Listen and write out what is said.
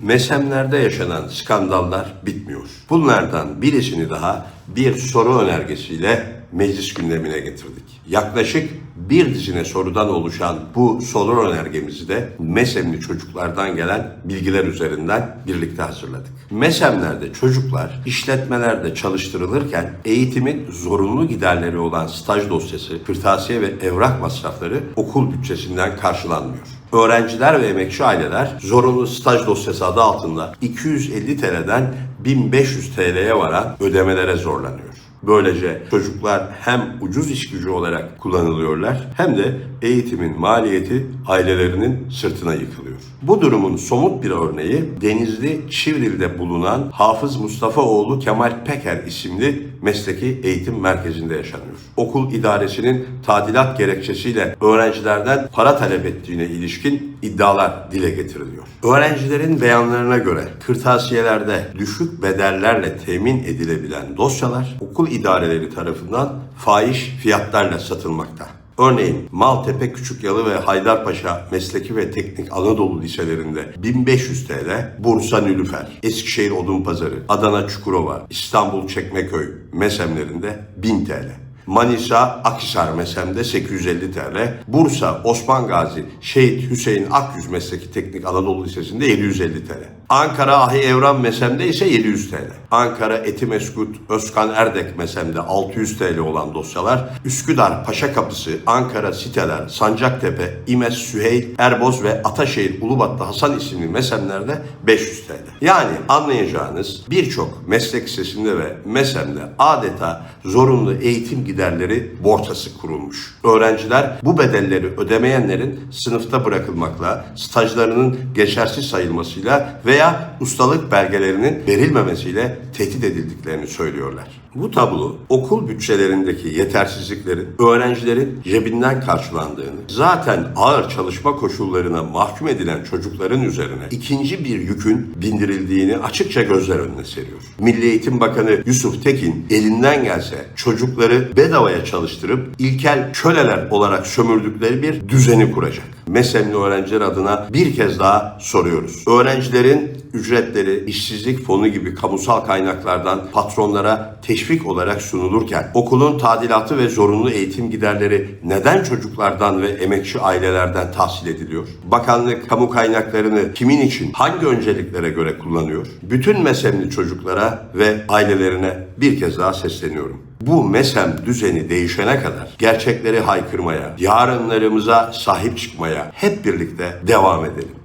Mesemlerde yaşanan skandallar bitmiyor. Bunlardan birisini daha bir soru önergesiyle meclis gündemine getirdik. Yaklaşık bir dizine sorudan oluşan bu soru önergemizi de MESEM'li çocuklardan gelen bilgiler üzerinden birlikte hazırladık. MESEM'lerde çocuklar işletmelerde çalıştırılırken eğitimin zorunlu giderleri olan staj dosyası, kırtasiye ve evrak masrafları okul bütçesinden karşılanmıyor. Öğrenciler ve emekçi aileler zorunlu staj dosyası adı altında 250 TL'den 1500 TL'ye varan ödemelere zorlanıyor. Böylece çocuklar hem ucuz iş gücü olarak kullanılıyorlar hem de eğitimin maliyeti ailelerinin sırtına yıkılıyor. Bu durumun somut bir örneği Denizli Çivril'de bulunan Hafız Mustafaoğlu Kemal Peker isimli mesleki eğitim merkezinde yaşanıyor. Okul idaresinin tadilat gerekçesiyle öğrencilerden para talep ettiğine ilişkin iddialar dile getiriliyor. Öğrencilerin beyanlarına göre kırtasiyelerde düşük bedellerle temin edilebilen dosyalar okul idareleri tarafından fahiş fiyatlarla satılmakta. Örneğin Maltepe Küçükyalı ve Haydarpaşa Mesleki ve Teknik Anadolu liselerinde 1500 TL, Bursa Nülüfer, Eskişehir Odunpazarı, Adana Çukurova, İstanbul Çekmeköy mesemlerinde 1000 TL. Manisa Akhisar Mesem'de 850 TL, Bursa Osman Gazi Şehit Hüseyin Akyüz Mesleki Teknik Anadolu Lisesi'nde 750 TL. Ankara Ahi Evran Mesem'de ise 700 TL. Ankara Etimeskut Özkan Erdek Mesem'de 600 TL olan dosyalar, Üsküdar Paşa Kapısı, Ankara Siteler, Sancaktepe, İmes Süheyl, Erboz ve Ataşehir Ulubatlı Hasan isimli mesemlerde 500 TL. Yani anlayacağınız birçok meslek lisesinde ve mesemde adeta zorunlu eğitim giderleri borsası kurulmuş. Öğrenciler bu bedelleri ödemeyenlerin sınıfta bırakılmakla, stajlarının geçersiz sayılmasıyla veya ustalık belgelerinin verilmemesiyle tehdit edildiklerini söylüyorlar. Bu tablo okul bütçelerindeki yetersizliklerin öğrencilerin cebinden karşılandığını, zaten ağır çalışma koşullarına mahkum edilen çocukların üzerine ikinci bir yükün bindirildiğini açıkça gözler önüne seriyor. Milli Eğitim Bakanı Yusuf Tekin elinden gelse çocukları bedavaya çalıştırıp ilkel köleler olarak sömürdükleri bir düzeni kuracak. Mesemli öğrenciler adına bir kez daha soruyoruz. Öğrencilerin ücretleri işsizlik fonu gibi kamusal kaynaklardan patronlara teşvik olarak sunulurken okulun tadilatı ve zorunlu eğitim giderleri neden çocuklardan ve emekçi ailelerden tahsil ediliyor? Bakanlık kamu kaynaklarını kimin için hangi önceliklere göre kullanıyor? Bütün mesemli çocuklara ve ailelerine bir kez daha sesleniyorum. Bu mesem düzeni değişene kadar gerçekleri haykırmaya, yarınlarımıza sahip çıkmaya hep birlikte devam edelim.